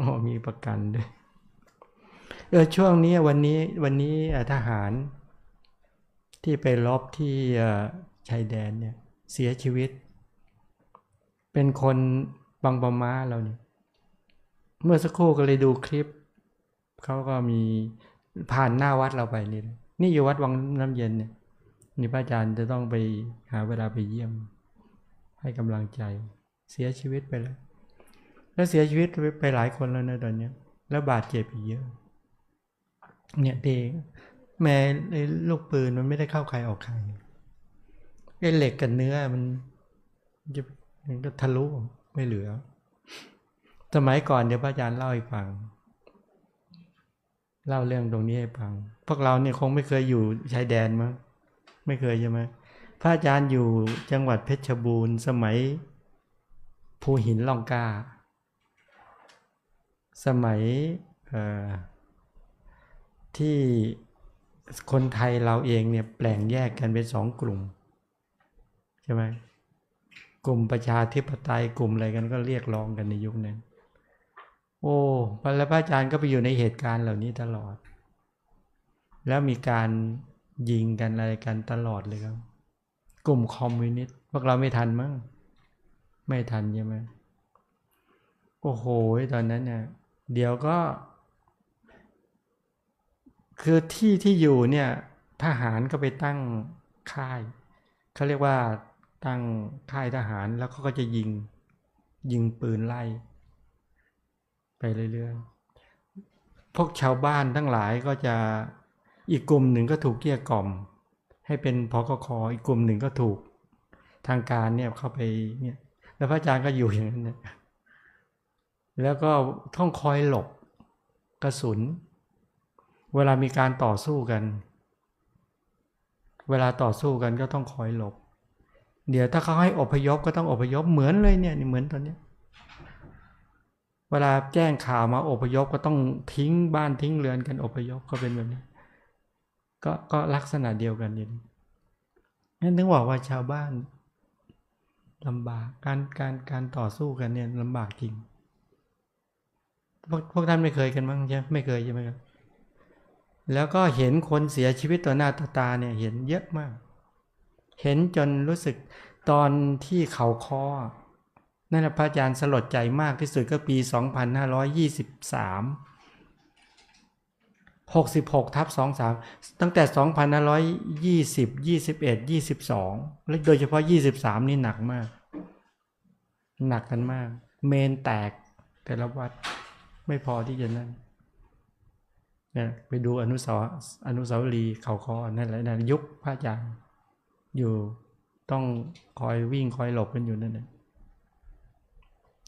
อ๋อมีประกันด้วยเออช่วงนี้วันนี้วันนี้ทหาร ที่ไปรบที่ชายแดนเนี่ย เสียชีวิต เป็นคนบางปะมาเราเนี่ยเมื่อสักครู่ก็เลยดูคลิป เขาก็มีผ่านหน้าวัดเราไปนี่เลยนี่อยู่วัดวังน้ำเย็นเนี่ยนี่พระอาจารย์จะต้องไปหาเวลาไปเยี่ยม ให้กำลังใจ เสียชีวิตไปแล้ว แล้วเสียชีวิตไปหลายคนแล้วนะตอนนี้แล้วบาดเจ็บอีกเยอะ เนี่ยเด็กแม้ลูกปืนมันไม่ได้เข้าใครออกใครไอ้เหล็กกับเนื้อมันจะมันก็ทะลุไม่เหลือ สมัยก่อนเดี๋ยวพระอาจารย์เล่าให้ฟัง เล่าเรื่องตรงนี้ให้ฟัง พวกเราเนี่ยคงไม่เคยอยู่ชายแดนมั้งไม่เคยใช่ไหมพระอาจารย์อยู่จังหวัดเพชรบูรณ์ สมัยภูหินล่องกล้า สมัยที่คนไทยเราเองเนี่ยแปลงแยกกันเป็นสองกลุ่ม ใช่ไหมกลุ่มประชาธิปไตยกลุ่มอะไรกันก็เรียกร้องกันในยุคนั้น โอ้พระพระอาจารย์ก็ไปอยู่ในเหตุการณ์เหล่านี้ตลอด แล้วมีการยิงกันอะไรกันตลอดเลยครับ กลุ่มคอมมิวนิสต์พวกเราไม่ทันมั้งไม่ทันใช่ไหมโอ้โหตอนนั้นเนี่ย เดี๋ยวก็ คือที่ที่อยู่เนี่ยทหารก็ไปตั้งค่ายเขาเรียกว่าตั้งค่ายทหารแล้วเขาก็จะยิงยิงปืนไล่ ไปเรื่อยๆพวกชาวบ้านทั้งหลายก็จะอีกกลุ่มหนึ่งก็ถูกเกลี้ยกล่อม ให้เป็นพกคอีกกลุ่มหนึ่งก็ถูกทางการเนี่ยเข้าไปเนี่ยแล้วพระอาจารย์ก็อยู่อย่างนั้นเนี่ย แล้วก็ต้องคอยหลบกระสุน เวลามีการต่อสู้กัน เวลาต่อสู้กันก็ต้องคอยหลบ เดี๋ยวถ้าเขาให้อพยพก็ต้องอพยพเหมือนเลยเนี่ยนี่เหมือนตอนนี้เวลาแจ้งข่าวมาอพยพก็ต้องทิ้งบ้านทิ้งเรือนกันอพยพก็เป็นแบบนี้ก็ก็ลักษณะเดียวกันนี่นั่นถึงบอกว่าชาวบ้านลำบากการการการต่อสู้กันเนี่ยลำบากจริง พวกพวกท่านไม่เคยกันมั้งใช่ไหมไม่เคยใช่ไหมครับแล้วก็เห็นคนเสียชีวิตต่อหน้าต่อตาเนี่ยเห็นเยอะมาก เห็นจนรู้สึกตอนที่เขาคอนั่นนะพระอาจารย์สลดใจมากที่สุดก็ปี 2523 66ทับ23 ตั้งแต่ 2520 21 22 และโดยเฉพาะ 23 นี่หนักมาก หนักกันมาก เมนแตกแต่ละวัด ไม่พอที่จะนั่นเนี่ยไปดูอนุสาวอนุสาวรีย์เขาคอนั่นแหละนั่นยุคพระอาจารย์อยู่ต้องคอยวิ่งคอยหลบกันอยู่นั่นแหละ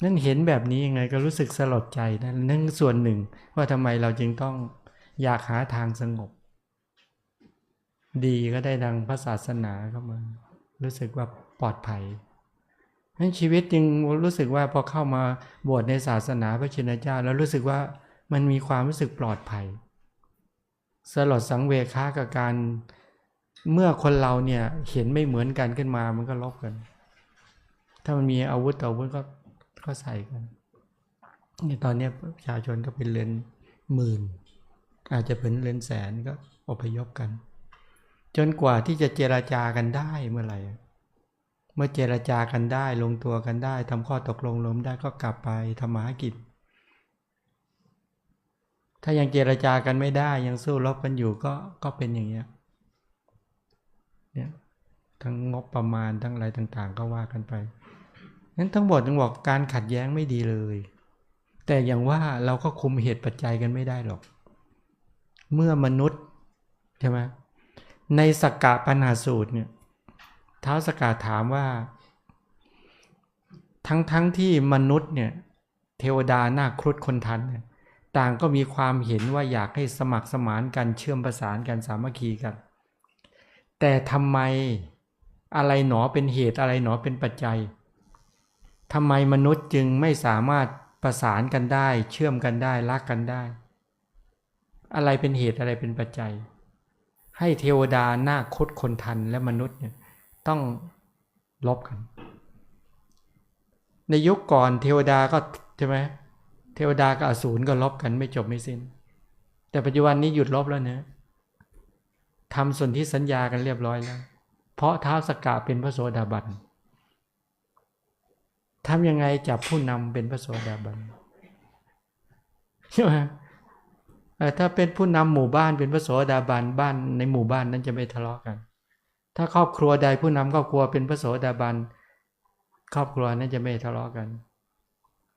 นั่นเห็นแบบนี้ยังไงก็รู้สึกสลดใจนะนั่นส่วนหนึ่งว่าทำไมเราจึงต้องอยากหาทางสงบ ดีก็ได้ดังพระศาสนาเข้ามา รู้สึกว่าปลอดภัย นั้นชีวิตจึงรู้สึกว่าพอเข้ามาบวชในศาสนาพระชินเจ้า แล้วรู้สึกว่ามันมีความรู้สึกปลอดภัย สลดสังเวชค้ากับการเมื่อคนเราเนี่ยเห็นไม่เหมือนกันขึ้นมามันก็ลบกัน ถ้ามันมีอาวุธต่ออาวุธก็ก็ใส่กันนี่ตอนนี้ประชาชนก็เป็นเรือนหมื่น อาจจะเป็นเรือนแสนก็อพยพกัน จนกว่าที่จะเจราจากันได้เมื่อไหร่ เมื่อเจรจากันได้ลงตัวกันได้ทำข้อตกลงลมได้ก็กลับไปทำมาหากิจ ถ้ายังเจรจากันไม่ได้ยังสู้รบกันอยู่ก็ก็เป็นอย่างเงี้ยเนี่ยทั้งงบประมาณทั้งอะไรต่างๆ ก็ว่ากันไปนั้นทั้งหมดต้องบอกการขัดแย้งไม่ดีเลย แต่อย่างว่าเราก็คุมเหตุปัจจัยกันไม่ได้หรอก เมื่อมนุษย์ใช่ไหมในสกกะปัญหาสูตรเนี่ย ท้าวสกาถามว่า ทั้งทั้งที่มนุษย์เนี่ยเทวดาหน้าครุฑคนทันเนี่ยต่างก็มีความเห็นว่าอยากให้สมัครสมานกันเชื่อมประสานกันสามัคคีกัน แต่ทำไมอะไรหนอเป็นเหตุอะไรหนอเป็นปัจจัยทำไมมนุษย์จึงไม่สามารถประสานกันได้ เชื่อมกันได้รักกันได้ อะไรเป็นเหตุอะไรเป็นปัจจัย ให้เทวดาหน้าคดคนทันและมนุษย์เนี่ย ต้องลบกัน ในยุคก่อนเทวดาก็ใช่ไหมเทวดากับอสูรก็ลบกันไม่จบไม่สิ้น แต่ปัจจุบันนี้หยุดลบแล้วเนะทำส่วนที่สัญญากันเรียบร้อยแล้ว เพราะเท้าสกกะเป็นพระโสดาบันทำยังไงจับผู้นำเป็นพระโสดาบันใช่ไหมเอ่ถ้าเป็นผู้นำหมู่บ้านเป็นพระโสดาบันบ้านในหมู่บ้านนั้นจะไม่ทะเลาะกัน ถ้าครอบครัวใดผู้นำครอบครัวเป็นพระโสดาบันครอบครัวนั้นจะไม่ทะเลาะกัน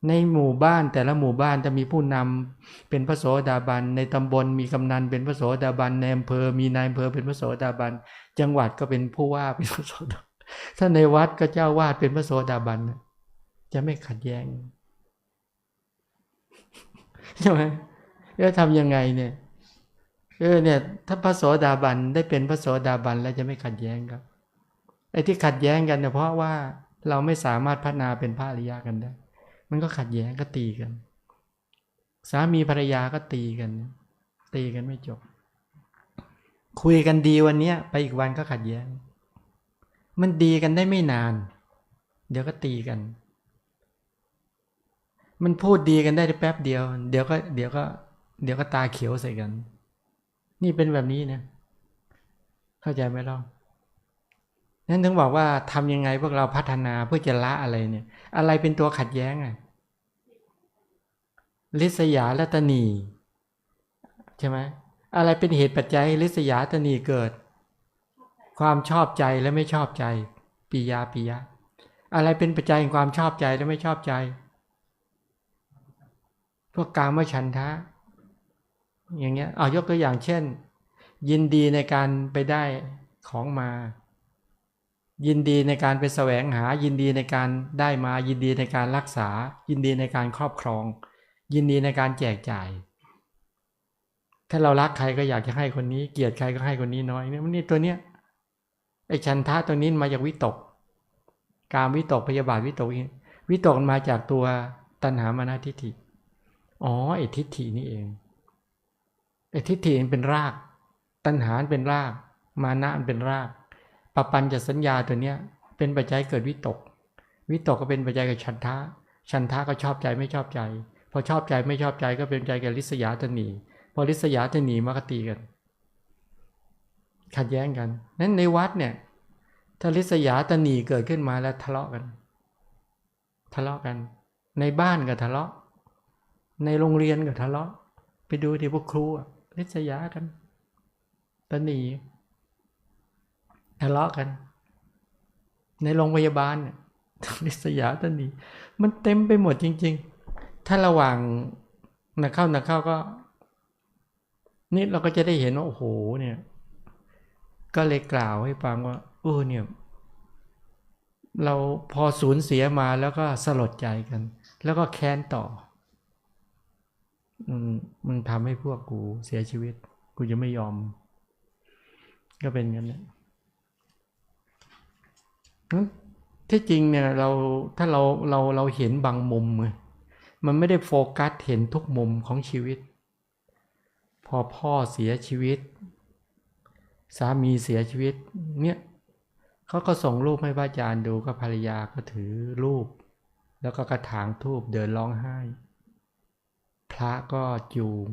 ในหมู่บ้านแต่ละหมู่บ้านจะมีผู้นำเป็นพระโสดาบัน ในตำบลมีกำนันเป็นพระโสดาบันในอำเภอมีนายอำเภอเป็นพระโสดาบัน จังหวัดก็เป็นผู้ว่าเป็นพระโสดาบันถ้าในวัดก็เจ้าวาดเป็นพระโสดาบันจะไม่ขัดแย้งใช่ไหมแล้วทำยังไงเนี่ย เออเนี่ยถ้าพระโสดาบันได้เป็นพระโสดาบันแล้วจะไม่ขัดแย้งครับไอ้ที่ขัดแย้งกันเนี่ยเพราะว่าเราไม่สามารถพัฒนาเป็นพระอริยะกันได้ มันก็ขัดแย้งก็ตีกัน สามีภรรยาก็ตีกัน ตีกันไม่จบ คุยกันดีวันเนี้ยไปอีกวันก็ขัดแย้ง มันดีกันได้ไม่นาน เดี๋ยวก็ตีกัน มันพูดดีกันได้แป๊บเดียว เดี๋ยวก็ เดี๋ยวก็ เดี๋ยวก็ตาเขียวใส่กัน นี่เป็นแบบนี้นะ เข้าใจไหมล่ะนั่นถึงบอกว่าทำยังไงพวกเราพัฒนาเพื่อจะละอะไรเนี่ย อะไรเป็นตัวขัดแย้งอะลิษยาและตนีใช่ไหมอะไรเป็นเหตุปัจจัยลิษยาตนีเกิด ความชอบใจและไม่ชอบใจปิยาปิยะ อะไรเป็นปัจจัยแห่งความชอบใจและไม่ชอบใจ พวกกามฉันทะ อย่างเงี้ยเอายกตัวอย่างเช่น ยินดีในการไปได้ของมา ยินดีในการไปแสวงหา ยินดีในการได้มา ยินดีในการรักษา ยินดีในการครอบครอง ยินดีในการแจกจ่าย ถ้าเรารักใครก็อยากจะให้คนนี้ เกลียดใครก็ให้คนนี้น้อยเนี่ยมันนี่ตัวเนี้ยไอ้ชันทะตัวนี้มาจากวิตก การวิตกพยาบาทวิตกวิตกมาจากตัวตัณหามานาทิฏฐิอ๋อไอ้ทิฏฐินี่เอง อ้ทิฏฐิมันเป็นราก ตัณหาเป็นราก มานะมันเป็นรากปปัญจะสัญญาตัวเนี้ย เป็นปัจจัยเกิดวิตก วิตกก็เป็นปัจจัยกับชันทะ ชันทะก็ชอบใจไม่ชอบใจ พอชอบใจไม่ชอบใจก็เป็นใจกับลิษยาตนีพอลิษยาตนีมากตีกัน ขัดแย้งกันนั้นในวัดเนี่ยถ้าลิษยาตนีเกิดขึ้นมาแล้วทะเลาะกัน ทะเลาะกัน ในบ้านก็ทะเลาะ ในโรงเรียนก็ทะเลาะ ไปดูที่พวกครูอะ ลิษยากันตนีทะเลาะกัน ในโรงพยาบาลเนี่ยลิษยาตนีมันเต็มไปหมดจริง ๆ ถ้าระหว่างนักเข้านักเข้าก็นี่เราก็จะได้เห็นว่าโอ้โหเนี่ย ก็เลยกล่าวให้ฟังว่าเออเนี่ย เราพอสูญเสียมาแล้วก็สลดใจกัน แล้วก็แค้นต่อ มันมันทำให้พวกกูเสียชีวิต กูจะไม่ยอม ก็เป็นงั้นแหละที่จริงเนี่ยเราถ้าเราเราเราเห็นบางมุมมันไม่ได้โฟกัสเห็นทุกมุมของชีวิต พอพ่อเสียชีวิต สามีเสียชีวิต เนี่ยเขาก็ส่งรูปให้พระอาจารย์ดูก็ภรรยาก็ถือรูป แล้วก็กระถางทูบเดินร้องไห้ พระก็จูง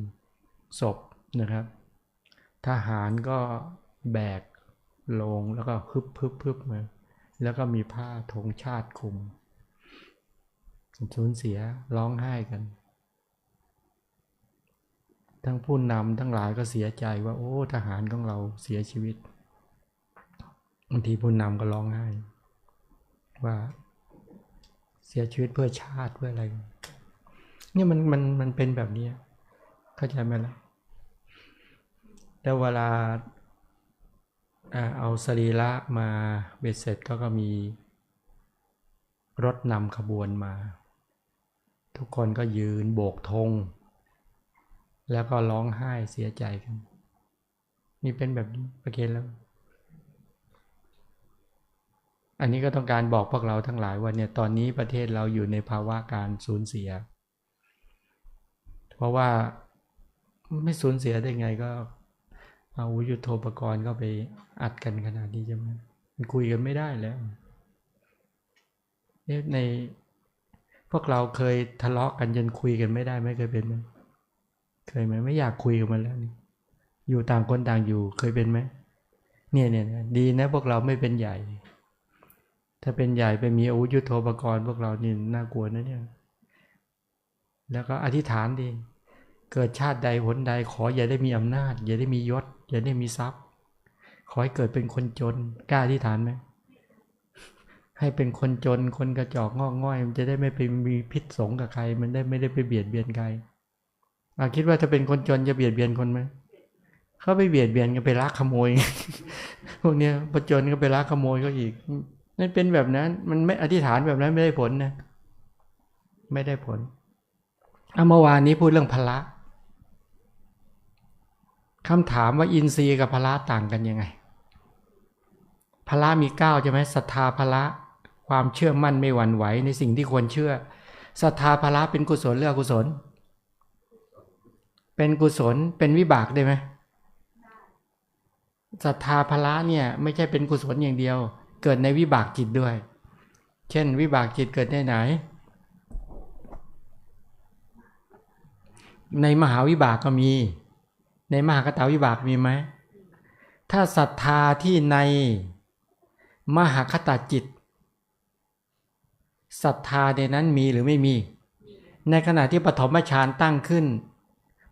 ศพนะครับ ทหารก็แบกลงแล้วก็พึบพึบพึบมาแล้วก็มีผ้าธงชาติคุมสูญเสียร้องไห้กัน ทั้งผู้นำทั้งหลายก็เสียใจว่า โอ้ ทหารของเราเสียชีวิตบางทีผู้นำก็ร้องไห้ ว่าเสียชีวิตเพื่อชาติเพื่ออะไร เนี่ยมันมันมันเป็นแบบนี้เข้าใจไหมล่ะแล้วเวลาเอาสรีระมาเบ็ดเสร็จก็ก็มีรถนำขบวนมา ทุกคนก็ยืนโบกธงแล้วก็ร้องไห้เสียใจกันนี่เป็นแบบนี้ประเคนแล้ว อันนี้ก็ต้องการบอกพวกเราทั้งหลายว่าเนี่ยตอนนี้ประเทศเราอยู่ในภาวะการสูญเสีย เพราะว่าไม่สูญเสียได้ไงก็เอายุทโธปกรณ์ก็ไปอัดกันขนาดนี้ใช่ไหมมันคุยกันไม่ได้แล้วในพวกเราเคยทะเลาะกันจนคุยกันไม่ได้ไหมเคยเป็นไหมเคยไหมไม่อยากคุยกับมันแล้วนี่อยู่ต่างคนต่างอยู่เคยเป็นไหมเนี่ยเนี่ยเนี่ยดีนะพวกเราไม่เป็นใหญ่ ถ้าเป็นใหญ่ไปมีอาวุธยุโทโธปกรณ์พวกเรานี่น่ากลัวนะเนี่ย แล้วก็อธิษฐานดี เกิดชาติใดหนใด ขออย่าได้มีอำนาจ อย่าได้มียศ อย่าได้มีทรัพย์ ขอให้เกิดเป็นคนจน กล้าอธิษฐานไหมให้เป็นคนจนคนกระจอกงอกง่อย มันจะได้ไม่ไปมีพิษสงกับใคร มันได้ไม่ได้ไปเบียดเบียนใครอาคิดว่าถ้าเป็นคนจนจะเบียดเบียนคนไหมเขาไปเบียดเบียนกันไปลักขโมยพวกเนี้ยพอจนก็ไปลักขโมยก็อีกนั่นเป็นแบบนั้น มันไม่อธิษฐานแบบนั้นไม่ได้ผลนะ ไม่ได้ผล เอาเมื่อวานนี้พูดเรื่องพละคำถามว่าอินทรีย์กับพละต่างกันยังไงพละมีเก้าใช่ไหมศรัทธาพละความเชื่อมั่นไม่หวั่นไหวในสิ่งที่ควรเชื่อศรัทธาพละเป็นกุศลหรืออกุศล เป็นกุศลเป็นวิบากได้ไหมศรัทธาพละเนี่ยไม่ใช่เป็นกุศลอย่างเดียว เกิดในวิบากจิตด้วย เช่น วิบากจิตเกิดได้ไหน ในมหาวิบากก็มี ในมหากตาวิบากมีไหม ถ้าศรัทธาที่ในมหาคตาจิตศรัทธาในนั้นมีหรือไม่มี ในขณะที่ปฐมฌานตั้งขึ้น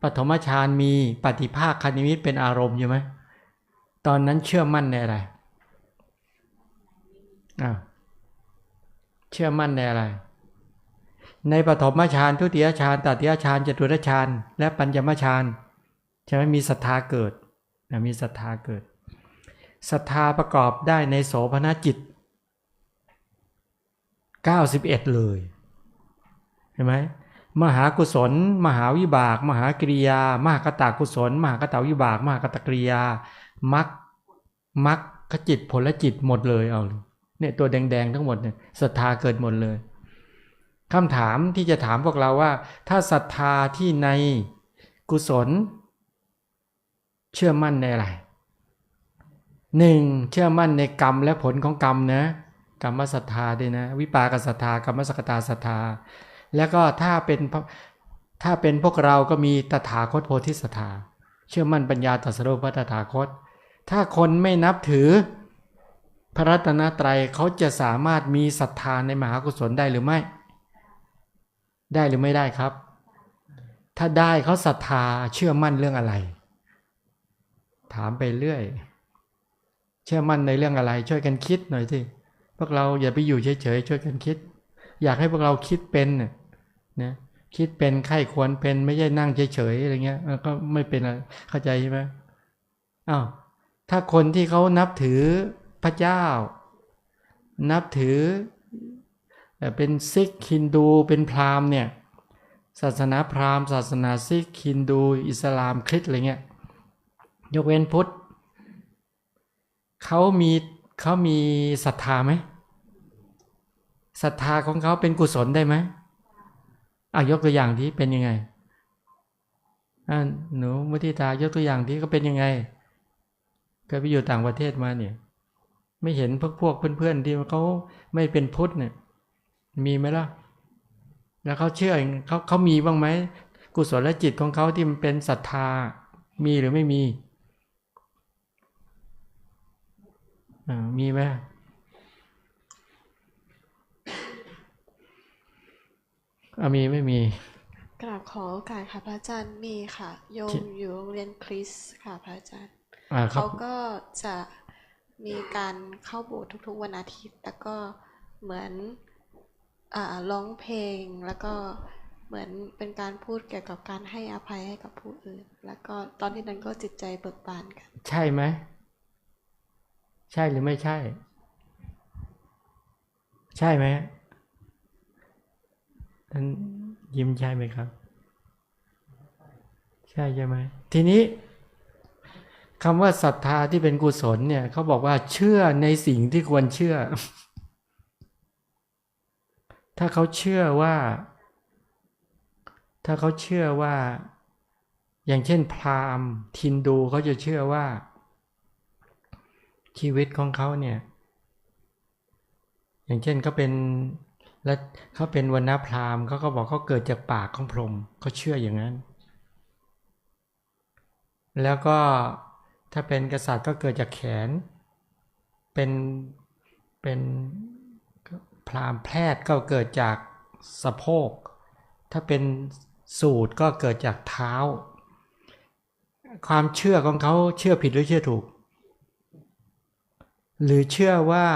ปฐมฌานมีปฏิภาคคณิมิตเป็นอารมณ์ใช่ไหม ตอนนั้นเชื่อมั่นในอะไรอ้าเชื่อมั่นในอะไร ในปฐมฌานทุติยฌานตติยฌานจตุรฌานและปัญญมฌานใช่ไหมมีศรัทธาเกิดนะมีศรัทธาเกิดศรัทธาประกอบได้ในโสภณจิต 91 เลยเห็นไหมมหากุศล มหาวิบาก มหากริยา มหากตากุศล มหากตาวิบาก มหากตกริยามักมักขจิตผลจิตหมดเลยเอาเนี่ยตัวแดงๆทั้งหมดเนี่ยศรัทธาเกิดหมดเลย คำถามที่จะถามพวกเราว่า ถ้าศรัทธาที่ในกุศล เชื่อมั่นในอะไรหนึ่งเชื่อมั่นในกรรมและผลของกรรมนะกรรมศรัทธาด้วยนะ วิปากศรัทธากรรมสกตาศรัทธา แล้วก็ถ้าเป็นถ้าเป็นพวกเราก็มีตถาคตโพธิศรัทธา เชื่อมั่นปัญญาตรัสรู้พระตถาคต ถ้าคนไม่นับถือพระรัตนตรัยเขาจะสามารถมีศรัทธาในมหากุศลได้หรือไม่ ได้หรือไม่ได้ครับ ถ้าได้เขาศรัทธาเชื่อมั่นเรื่องอะไร ถามไปเรื่อย เชื่อมั่นในเรื่องอะไร ช่วยกันคิดหน่อยสิพวกเราอย่าไปอยู่เฉยๆช่วยกันคิด อยากให้พวกเราคิดเป็นนะคิดเป็นไข้ควรเป็นไม่ใช่นั่งเฉยๆอะไรเงี้ยก็ไม่เป็นอะไรเข้าใจใช่ไหมอ้าวถ้าคนที่เขานับถือพระเจ้า นับถือ เป็นซิกฮินดูเป็นพราหมณ์เนี่ยศาสนาพราหมณ์ศาสนาซิกฮินดูอิสลามคริสต์อะไรเงี้ยยกเว้นพุทธเขามีเขามีศรัทธาไหมศรัทธาของเขาเป็นกุศลได้ไหมอะยกตัวอย่างที่เป็นยังไงอ่าหนูมุทิตายกตัวอย่างที่ก็เป็นยังไงเคยไปอยู่ต่างประเทศมาเนี่ย ไม่เห็นพวกพวกเพื่อนๆที่เขาไม่เป็นพุทธเนี่ย มีไหมล่ะ แล้วเขาเชื่อเขาเขามีบ้างไหมกุศลและจิตของเขาที่มันเป็นศรัทธา มีหรือไม่มีมีไหมอามีไม่มี กราบขอโอกาสค่ะพระอาจารย์มีค่ะ โยมอยู่โรงเรียนคริสต์ค่ะพระอาจารย์เขาก็จะมีการเข้าโบสถ์ทุกๆวันอาทิตย์ แล้วก็เหมือน ร้องเพลงแล้วก็เหมือนเป็นการพูดเกี่ยวกับการให้อภัยให้กับผู้อื่น แล้วก็ตอนที่นั้นก็จิตใจเบิกบานกัน ใช่ไหม ใช่หรือไม่ใช่ ใช่ไหมท่านยิ้มใช่ไหมครับ ใช่ใช่ไหมทีนี้คำว่าศรัทธาที่เป็นกุศลเนี่ยเขาบอกว่าเชื่อในสิ่งที่ควรเชื่อ ถ้าเขาเชื่อว่า ถ้าเขาเชื่อว่า อย่างเช่น พราหมณ์ทินดูเขาจะเชื่อว่า ชีวิตของเขาเนี่ย อย่างเช่นเขาเป็นแล้วเขาเป็นวรรณพราหมณ์เขาก็บอกเขาเกิดจากปากของพรหมเขาเชื่ออย่างนั้น แล้วก็ถ้าเป็นกษัตริย์ก็เกิดจากแขน เป็นเป็น พราหมณ์แพทย์ก็เกิดจากสะโพก ถ้าเป็นสูตรก็เกิดจากเท้า ความเชื่อของเขาเชื่อผิดหรือเชื่อถูก หรือเชื่อว่า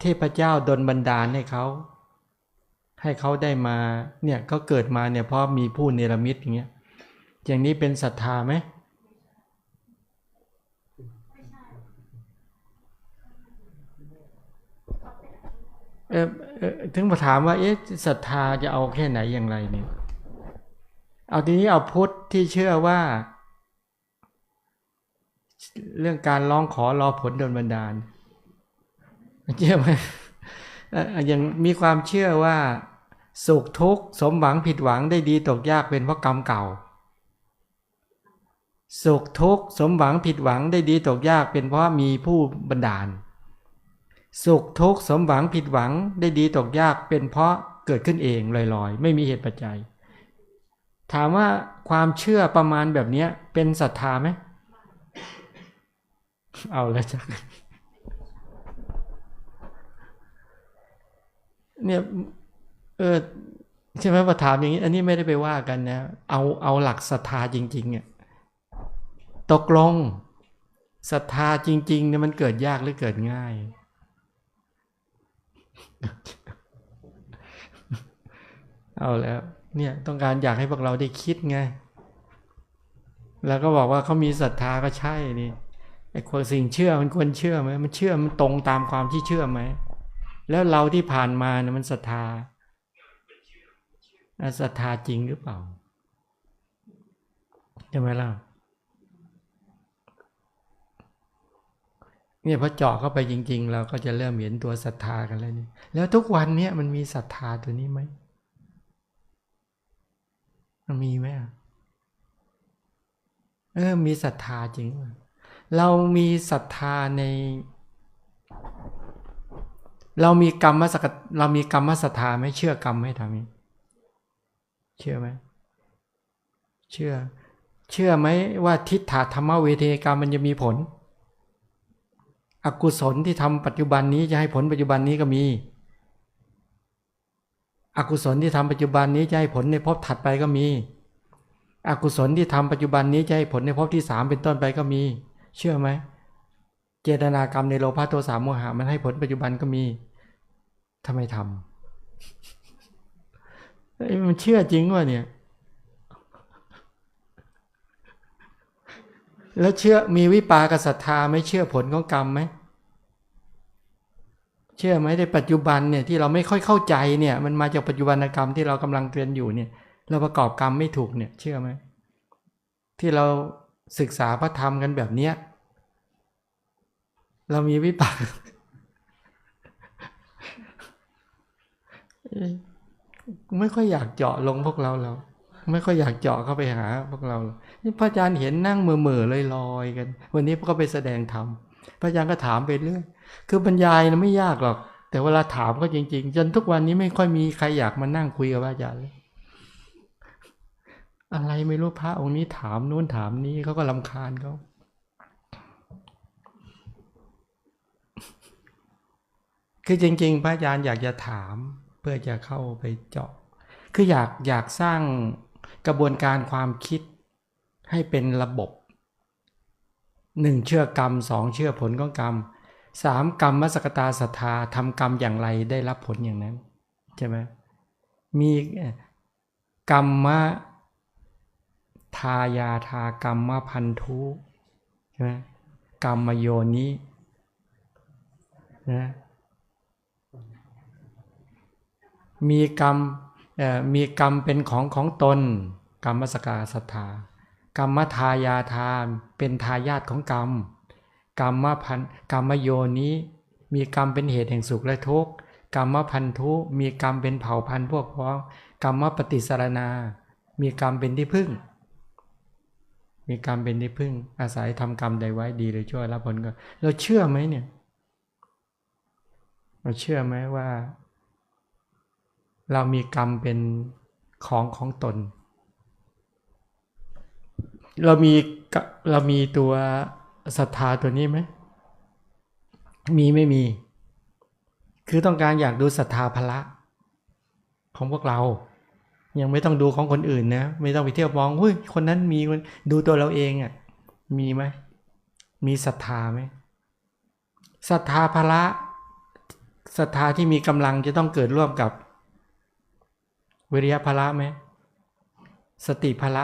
เทพเจ้าดลบันดาลให้เขา ให้เขาได้มาเนี่ยก็เกิดมาเนี่ยเพราะมีผู้เนรมิตอย่างเงี้ยอย่างนี้เป็นศรัทธาไหม เออเออถึงมาถามว่า เอ๊ะศรัทธาจะเอาแค่ไหนอย่างไรเนี่ยเอาทีนี้เอาพุทธที่เชื่อว่า เรื่องการร้องขอรอผลโดนบันดาลเชื่อไหมเอ่อยังมีความเชื่อว่า สุขทุกข์สมหวังผิดหวังได้ดีตกยากเป็นเพราะกรรมเก่า สุขทุกข์สมหวังผิดหวังได้ดีตกยากเป็นเพราะมีผู้บันดาล สุขทุกข์สมหวังผิดหวังได้ดีตกยากเป็นเพราะเกิดขึ้นเองลอยๆ ไม่มีเหตุปัจจัย ถามว่าความเชื่อประมาณแบบนี้เป็นศรัทธาไหมเอาแล้วจ้ะเนี่ยเออใช่ไหมพอถามอย่างนี้ อันนี้ไม่ได้ไปว่ากันนะ เอาเอาหลักศรัทธาจริงๆเนี่ยตกลงศรัทธาจริงๆเนี่ยมันเกิดยากหรือเกิดง่าย เอาแล้ว เนี่ยต้องการอยากให้พวกเราได้คิดไง แล้วก็บอกว่าเขามีศรัทธาก็ใช่นี่ไอ้คนสิ่งเชื่อมันควรเชื่อไหมมันเชื่อมันตรงตามความที่เชื่อไหมแล้วเราที่ผ่านมาเนี่ยมันศรัทธาศรัทธาจริงหรือเปล่าใช่ไหมล่ะ เนี่ยพอเจาะเข้าไปจริง ๆ เราก็จะเริ่มเห็นตัวศรัทธากันแล้วนี่แล้วทุกวันเนี่ยมันมีศรัทธาตัวนี้ไหมมันมีไหมเออมีศรัทธาจริง เรามีศรัทธาใน เรามีกรรมสักเรามีกรรมศรัทธาไหมเชื่อกรรมไหมทำนี้เชื่อไหมเชื่อ เชื่อไหมว่าทิฏฐธรรมเวทกรรมมันจะมีผล อกุศลที่ทำปัจจุบันนี้จะให้ผลปัจจุบันนี้ก็มี อกุศลที่ทำปัจจุบันนี้จะให้ผลในภพถัดไปก็มี อกุศลที่ทำปัจจุบันนี้จะให้ผลในภพที่สามเป็นต้นไปก็มี เชื่อไหมเจตนากรรมในโลภะโทสะโมหะมันให้ผลปัจจุบันก็มีทำไมทำมันเชื่อจริงวะเนี่ย แล้วเชื่อมีวิปากศรัทธาไม่เชื่อผลของกรรมไหมเชื่อไหมในปัจจุบันเนี่ยที่เราไม่ค่อยเข้าใจเนี่ยมันมาจากปัจจุบันกรรมที่เรากำลังเรียนอยู่เนี่ย เราประกอบกรรมไม่ถูกเนี่ย เชื่อไหมที่เราศึกษาพระธรรมกันแบบเนี้ยเรามีวิปากไม่ค่อยอยากเจาะลงพวกเราเราไม่ค่อยอยากเจาะเข้าไปหาพวกเราหรอก นี่พระอาจารย์เห็นนั่งเมื่อเมื่อลอยลอยๆกัน วันนี้ก็ไปแสดงธรรมพระอาจารย์ก็ถามไปเรื่อยคือบรรยายนะไม่ยากหรอก แต่เวลาถามก็จริง ๆ จนทุกวันนี้ไม่ค่อยมีใครอยากมานั่งคุยกับพระอาจารย์เลยอะไรไม่รู้พระองค์นี้ถามนู้นถามนี้เขาก็ลำคาญเขาคือจริง ๆ พระอาจารย์อยากจะถามเพื่อจะเข้าไปเจาะ คืออยากอยากสร้างกระบวนการความคิด ให้เป็นระบบหนึ่งเชื่อกรรมสองเชื่อผลของกรรมสามกรรมมสกตาศรัทธาทำกรรมอย่างไรได้รับผลอย่างนั้นใช่ไหมมีกรรมะทายาทากรรมะพันธุใช่ไหมกรรมโยนินะมีกรรมมีกรรมเป็นของของตน กรรมสกาศรัทธา กรรมทายาทานเป็นทายาทของกรรม กรรมพันกรรมโยนี้ มีกรรมเป็นเหตุแห่งสุขและทุกข์กรรมพันธุมีกรรมเป็นเผ่าพันธุ์พวกพ้องกรรมปฏิสารนา มีกรรมเป็นที่พึ่ง มีกรรมเป็นที่พึ่ง อาศัยทำกรรมใดไว้ดีหรือชั่วรับผลก็เราเชื่อไหมเนี่ย เราเชื่อไหมว่า เรามีกรรมเป็นของของตน เรามีเรามีตัวศรัทธาตัวนี้ไหม มีไม่มี คือต้องการอยากดูศรัทธาพละ ของพวกเรา ยังไม่ต้องดูของคนอื่นนะ ไม่ต้องไปเที่ยวมองเฮ้ยคนนั้นมีคนดูตัวเราเองอะ่ะ มีไหม มีศรัทธาไหมศรัทธาพละศรัทธาที่มีกำลังจะต้องเกิดร่วมกับ วิริยะพละไหมสติพละ